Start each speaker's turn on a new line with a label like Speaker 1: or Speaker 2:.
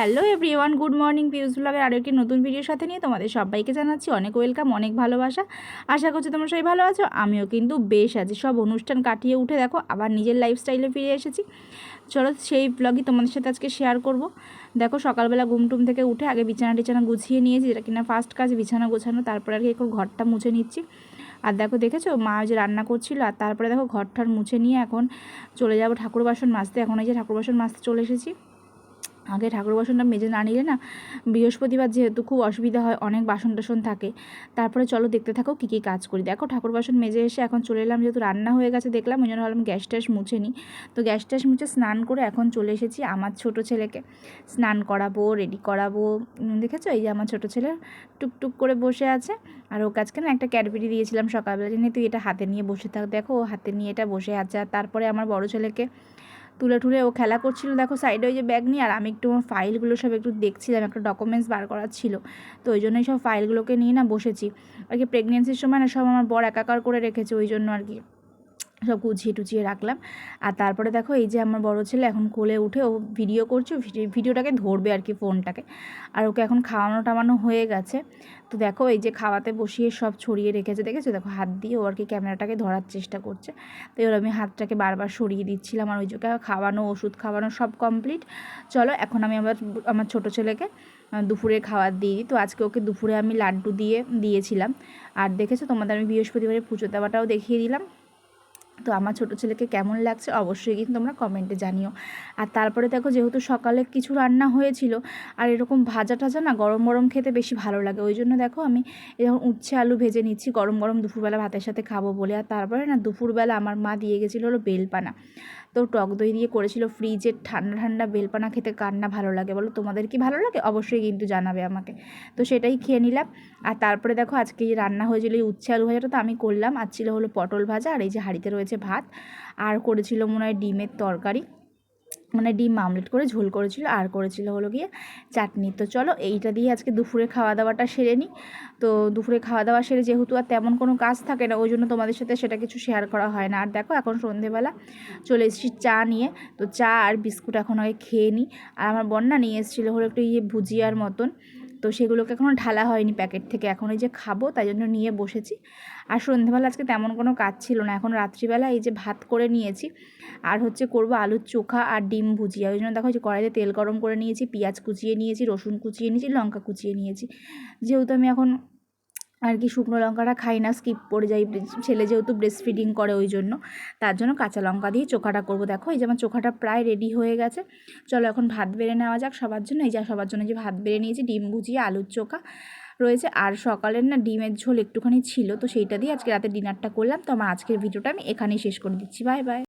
Speaker 1: Hello everyone, good morning পিউস ব্লগের আরও একটি নতুন ভিডিওর সাথে নিয়ে তোমাদের সবাইকে জানাচ্ছি অনেক ওয়েলকাম, অনেক ভালোবাসা। আশা করছি তোমরা সবাই ভালো আছো, আমিও কিন্তু বেশ আছি। সব অনুষ্ঠান কাটিয়ে উঠে দেখো, আবার নিজের লাইফস্টাইলে ফিরে এসেছি। চলো সেই ব্লগই তোমাদের সাথে আজকে শেয়ার করব। দেখো সকালবেলা ঘুমটুম থেকে উঠে আগে বিছানা টিছানা গুছিয়ে নিয়েছি, যেটা কিনা ফার্স্ট কাজ বিছানা গোছানো, তারপরে আর কি এখন ঘরটা মুছে নিচ্ছি। আর দেখো দেখেছ, মা যে রান্না করছিল, আর তারপরে দেখো ঘরটার মুছে নিয়ে এখন চলে যাব ঠাকুর বাসন মাজতে। এখন এই যে ঠাকুর বাসন মাজতে চলে এসেছি। আগে ঠাকুর বাসনটা মেজে না নিলে না বৃহস্পতিবার যেহেতু খুব অসুবিধা হয়, অনেক বাসন টাসন থাকে। তারপরে চলো দেখতে থাকো কী কী কাজ করি। দেখো ঠাকুর বাসন মেজে এসে এখন চলে এলাম, যেহেতু রান্না হয়ে গেছে দেখলাম, ওই জন্য ভাবলাম গ্যাস ট্যাস মুছে নিই। তো গ্যাস ট্যাস মুছে স্নান করে এখন চলে এসেছি আমার ছোট ছেলেকে। স্নান করাবো রেডি করাবো। দেখেছ? এই যে আমার ছোট ছেলে টুকটুক করে বসে আছে। আর ওকে আজকে না একটা ক্যাডবেরি দিয়েছিলাম সকালবেলা। জন্য তুই এটা হাতে নিয়ে বসে থাক, দেখো ও হাতে নিয়ে এটা বসে আছে। আর তারপরে আমার বড় ছেলেকে তুলে ঠুলে ও খেলা করছিল। দেখো সাইডে ওই যে ব্যাগ নিয়ে, আর আমি একটু আমার ফাইলগুলো সব একটু দেখছিলাম, একটা ডকুমেন্টস বার করার ছিল। তো ওই জন্যই সব ফাইলগুলোকে নিয়ে না বসেছি। আর কি প্রেগনেন্সির সময় না সব আমার বর একাকার করে রেখেছে, ওই জন্য আর কি। সব গুছিয়ে টুচিয়ে রাখলাম। আর তারপরে দেখো এই যে আমার বড় ছেলে এখন কোলে উঠে ও ভিডিও করছে ভিডিওটাকে ধরবে আর কি ফোনটাকে। আর ওকে এখন খাওয়ানো টাওয়ানো হয়ে গেছে। তো দেখো এই যে খাওয়াতে বসিয়ে সব ছড়িয়ে রেখেছে, দেখেছ? দেখো হাত দিয়ে ও আর কি ক্যামেরাটাকে ধরার চেষ্টা করছে। তো এবার আমি হাতটাকে বারবার সরিয়ে দিচ্ছিলাম আর ওই যে খাওয়ানো, ওষুধ খাওয়ানো সব কমপ্লিট চলো এখন আমি আবার আমার ছোটো ছেলেকে দুপুরে খাবার দিই। তো আজকে ওকে দুপুরে আমি লাড্ডু দিয়ে দিয়েছিলাম। আর দেখেছ? তোমাদের আমি বৃহস্পতিবারে পুজো দেওয়াটাও দেখিয়ে দিলাম। তো আমার ছোটো ছেলেকে কেমন লাগছে অবশ্যই কিন্তু তোমরা কমেন্টে জানিও। আর তারপরে দেখো যেহেতু সকালে কিছু রান্না হয়েছিল, আর এরকম ভাজা টাজা না গরম গরম খেতে বেশি ভালো লাগে। ওই জন্য দেখো আমি এরকম উচ্ছে আলু ভেজে নিচ্ছি, গরম গরম দুপুরবেলা ভাতের সাথে খাব বলে। আর তারপরে না দুপুরবেলা আমার মা দিয়ে গেছিল হলো বেলপানা। তো টক দই দিয়ে করেছিল ফ্রিজের ঠান্ডা ঠান্ডা বেলপানা খেতে কান্না ভালো লাগে বলো? তোমাদের কি ভালো লাগে? অবশ্যই কিন্তু জানাবে আমাকে। তো সেটাই খেয়ে নিলাম। আর তারপরে দেখো আজকে যে রান্না হয়েছিল এই উচ্ছে আলু ভাজাটা তো আমি করলাম। আর ছিল হলো পটল ভাজা আর এই যে হাঁড়িতে রয়েছে ভাত। আর করেছিল মনে হয় ডিমের তরকারি। মানে ডিম আমলেট করে ঝোল করেছিল, আর করেছিল হলো গিয়ে চাটনি। তো চলো এইটা দিয়ে আজকে দুপুরে খাওয়া দাওয়াটা সেরে নিই তো দুপুরে খাওয়া দাওয়া সেরে যেহেতু আর তেমন কোনো কাজ থাকে না, ওই জন্য তোমাদের সাথে সেটা কিছু শেয়ার করা হয় না। আর দেখো এখন সন্ধেবেলা, চলে এসেছি চা নিয়ে। তো চা আর বিস্কুট এখন আগে খেয়ে নিই আর আমার বন্যা নিয়ে এসেছিল হলো একটু ইয়ে ভুজিয়ার মতন। তো সেগুলোকে এখনও ঢালা হয়নি প্যাকেট থেকে, এখন এই যে খাব তাই জন্য নিয়ে বসেছি। আর সন্ধেবেলা আজকে তেমন কোনো কাজ ছিল না, এখন রাত্রিবেলা এই যে ভাত করে নিয়েছি, আর হচ্ছে করব আলুর চোখা আর ডিম ভুজিয়া ওই জন্য দেখো যে কড়াইতে তেল গরম করে নিয়েছি, পেঁয়াজ কুচিয়ে নিয়েছি, রসুন কুচিয়ে নিয়েছি, লঙ্কা কুচিয়ে নিয়েছি। যেহেতু আমি এখন আর কি শুকনো লঙ্কাটা খাই না স্কিপ করে যাই। ছেলে যেহেতু ব্রেস্ট ফিডিং করে ওই জন্য। তার জন্য কাঁচা লঙ্কা দিয়ে চোখাটা করব। দেখো, এই যে আমার চোখাটা প্রায় রেডি হয়ে গেছে। চলো এখন ভাত বেড়ে নেওয়া যাক সবার জন্য। এই যা, সবার জন্য যে ভাত বেড়ে নিয়েছি, ডিম ভুজিয়ে, আলুর চোখা রয়েছে। আর সকালের না ডিমের ঝোল একটুখানি ছিল, তো সেইটা দিয়ে আজকে রাতে ডিনারটা করলাম। তো আমার আজকের ভিডিওটা আমি এখানেই শেষ করে দিচ্ছি। Bye bye